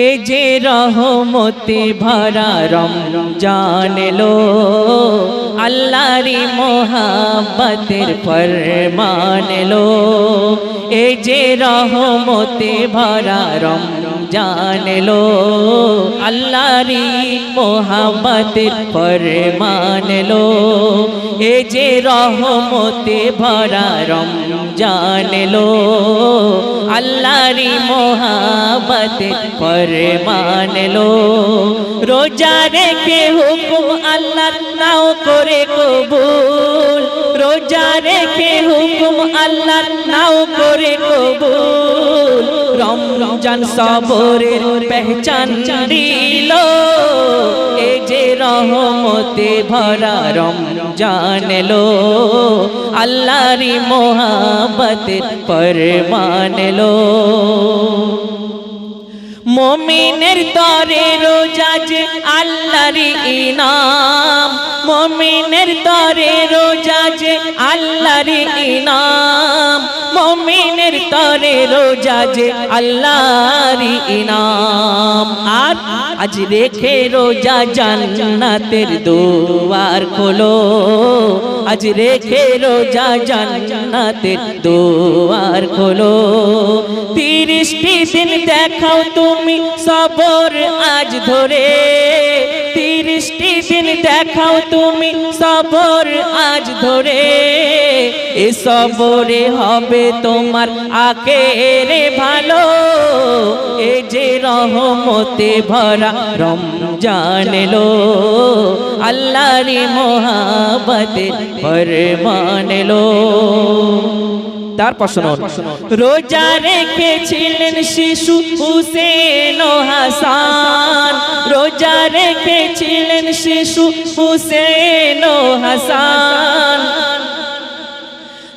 এ যে রহমতে ভরা রমজান জানলো আল্লাহরি মোহাম্মতের ফরমান লো এ যে রহমতে ভরা রমজান এলো আল্লাহরি মোহাব্বতের ফরমান এলো এ যে রহমতে ভরা রমজান এলো আল্লাহরি মোহাব্বতের ফরমান লো রোজা রেখে হুকুম আল্লাহ নাও করে কবুল। রোজা রেখে হুকুম আল্লাহ নাও করে কবুল। রমজান সবরের পেহচান দিল। এ যে রহমতে ভরা রমজান লো আল্লাহরি মোহাব্বতের ফরমান লো মমিনের তরে রোজা যে আল্লাহরি ইনাম, মমিনের তরে রোজা যে আল্লাহরি ইনাম তরে রোজা যে আল্লাহরি ইনাম। আর আজ রেখে রোজা জান্নাতের দুয়ার খোলো। আজ রেখে রোজা জান্নাতের দুয়ার খোলো। তিরিশটি দিন দেখাও তুমি সবর আজ ধরে। তিরিশটি দিন দেখাও তুমি সবর আজ ধরে। এ সবরে হবে তোমার আকেরে ভালো। এ যে রহমতে ভরা রমজান এলো আল্লাহরি মোহাবতে ফরমান এলো। তারপর শুনুন রোজা রেখেছিলেন শিশু হুসেন হাসান। রোজা রেখেছিলেন শিশু হুসেন হাসান।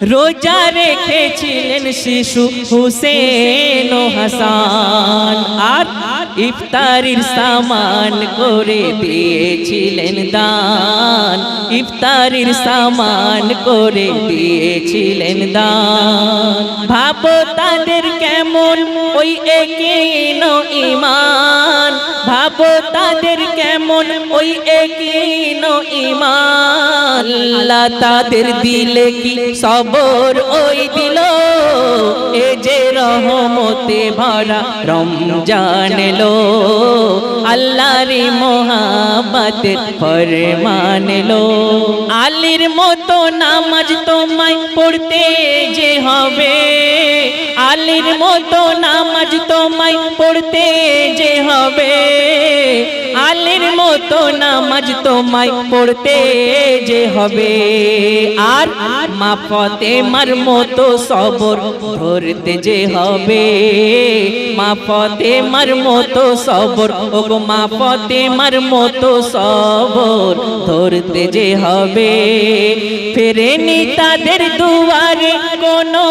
রোজা রেখেছিলেন শিশু হুসেন হাসান। আর ইফতারির সামান করে দিয়েছিলেন দান। ইফতারির সামান করে দিয়েছিলেন দান। ভাবো তাদের কেমন ওই একিন ইমান। ভাবো তাদের কেমন ওই একিন ইমান। আল্লাহ তাদের দিলে কি সবর? ওই দিল এ যে রহমতে ভরা রমজান এলো। আল্লাহরি মোহাবতের ফরমান এলো। আলীর মতো নামাজ তোমায় পড়তে যে হবে? আলীর মতো নামাজ তোমায় পড়তে যে হবে? মতো নামাজ তোমায় পড়তে যে হবে। আর মা ফতে মার মতো সবর ধরতে যে হবে। মা ফতে মার মতো সবর ও মা ফতে মার মতো সবর ধরতে যে হবে। ফেরেনি তাদের দুয়ারে কোনো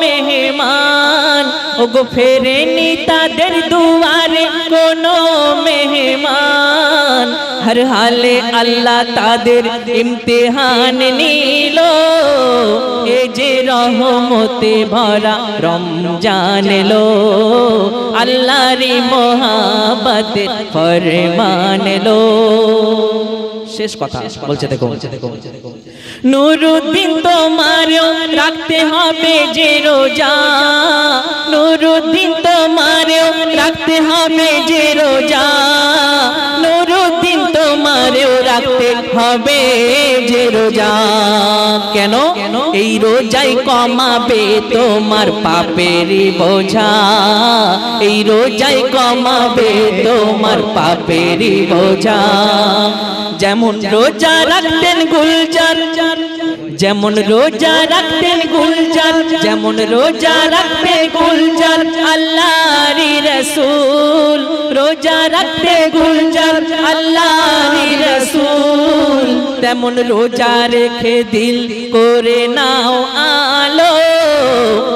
মেহমান ও গো ফেরেনি তাদের দুয়ারে কোনো হর হালে আল্লাহ তাদের ইমতিহান নিল এ যে রহমতে ভরা রমজান এলো আল্লাহরি মোহাবতের ফরমান এলো শেষ কথা বলছে দেখো নুরুদ্দিন তোমারও রাখতে হবে যে রোজা নুরুদ্দিন তোমারও রাখতে হবে যে রোজা হবে যে রোজা। কেন? এই রোজাই কমাবে তোমার পাপেরই বোঝা। এই রোজাই কমাবে তোমার পাপেরই বোঝা। যেমন রোজা রাখতেন গুলজার যেমন রোজা রাখতেন গুলজার যেমন রোজা রাখতে গুলজার আল্লাহরি রসুল। রোজা রাখতে গুলজার রসুল রোজা রেখে দিল? করে নাও আলো।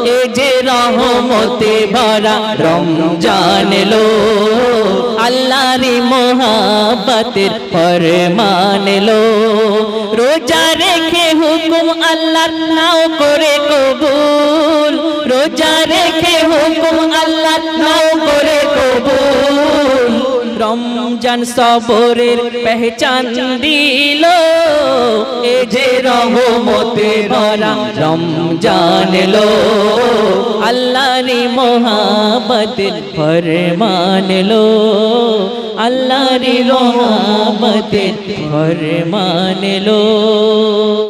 এ যে রহমতে ভরা রমজান এলো। আল্লাহরি মোহাবতের ফরমান এলো। রোজা রেখে হুকুম আল্লাহ নাও করে কবুল। রোজা রেখে হুকুম আল্লাহ নাও করে কবুল। রমজান সবরের পেহচান দিল। এ যে রহমতে ভরা রমজান লো আল্লাহরি মোহাবতের ফরমান লো আল্লাহরি রহমতের ফরমান লো